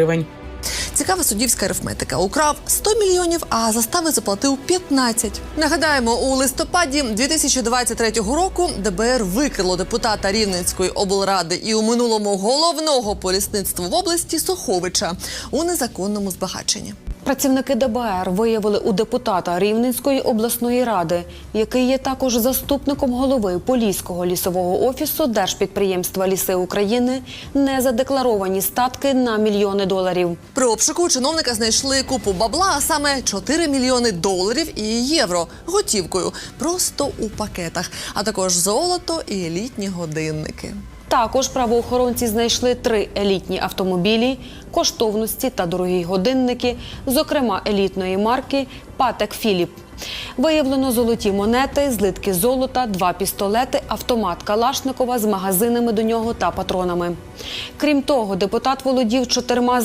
гривень. Цікава суддівська арифметика. Украв 100 мільйонів, а застави заплатив 15. Нагадаємо, у листопаді 2023 року ДБР викрило депутата Рівненської облради і у минулому головного полісництва в області Соховича у незаконному збагаченні. Працівники ДБР виявили у депутата Рівненської обласної ради, який є також заступником голови Поліського лісового офісу Держпідприємства Ліси України, незадекларовані статки на мільйони доларів. При обшуку чиновника знайшли купу бабла, а саме 4 мільйони доларів і євро готівкою, просто у пакетах, а також золото і елітні годинники. Також правоохоронці знайшли три елітні автомобілі, коштовності та дорогі годинники, зокрема елітної марки Патек Філіп. Виявлено золоті монети, злитки золота, два пістолети, автомат Калашникова з магазинами до нього та патронами. Крім того, депутат володів чотирма